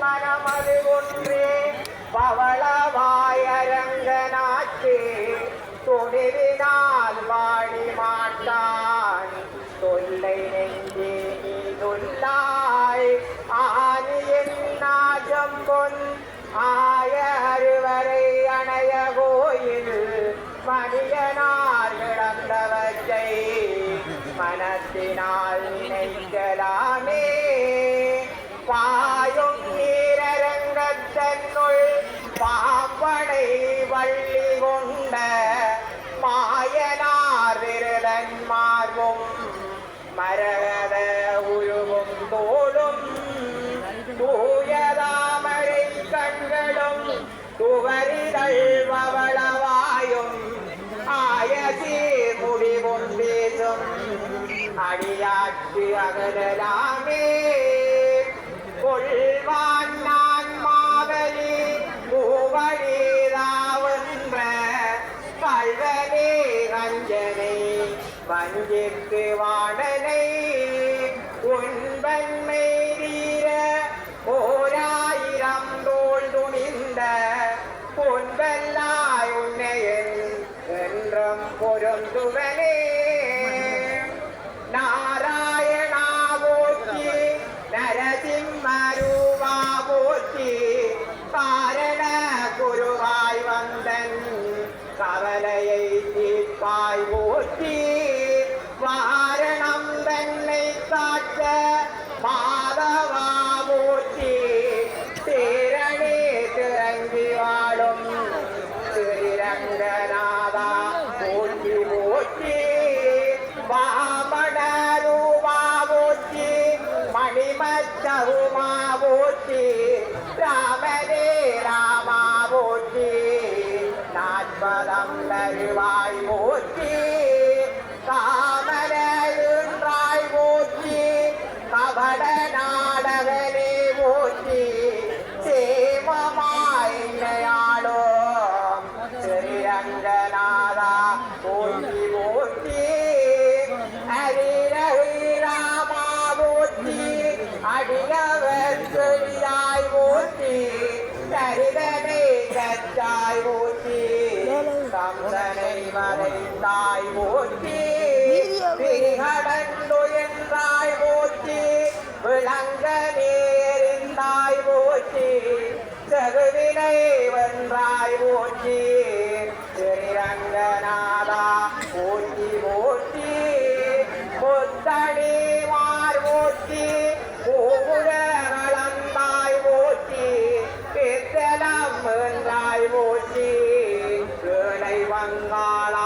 மனமது ஒன்றே. பவளவாயரங்கனாச்சே. துணிவினால் வாடி மாட்டான். தொல்லை நெஞ்சே நீ சொல்லாய். ஆனியின் நாஜம்பொன் ஆய அறுவரை அணைய கோயில். மணியனார் கிடந்தவற்றை மனத்தினால் நினைக்கலாமே. മരകത ഉരുവും തോടും തൂയതാമരൈ കണ്ണുകളും തുവരിതൾവളവായും ആയസി മുടിവും വീശും. അടിയാട്ടി അകലാമേ வஞ்சிக்கு வாடனை உண்பன்மை தீர ஓராயிரம் தோல் துணிந்த பொன்பல்லாய் உன்னையன் என்றும் பொருந்துவனே நாராயணா போற்றி நரசிம்மரூபா போற்றி காரண குருவாய் வந்தன் கவலையை தீர்ப்பாய் போற்றி வாரணம் தன்னை காக்க மாதவா போற்றி திறங்கி வாழும் ஸ்ரீரங்கநாதா போற்றி போற்றி. வாமணரூபா போற்றி மணிமத்தகுமா போற்றி நாற்பதம் தருவாய் போற்றி கா அடியவர் செழியாய் போற்றி சரிதனை கற்றாய் போற்றி சம்சனை மறைந்தாய் போற்றி விரிகடந்துயன்றாய் போற்றி விளங்க நேரிந்தாய் போற்றி செகுவினை வென்றாய் போற்றி பித்தலம் வென்றாய் போற்றி ஏழை வங்காள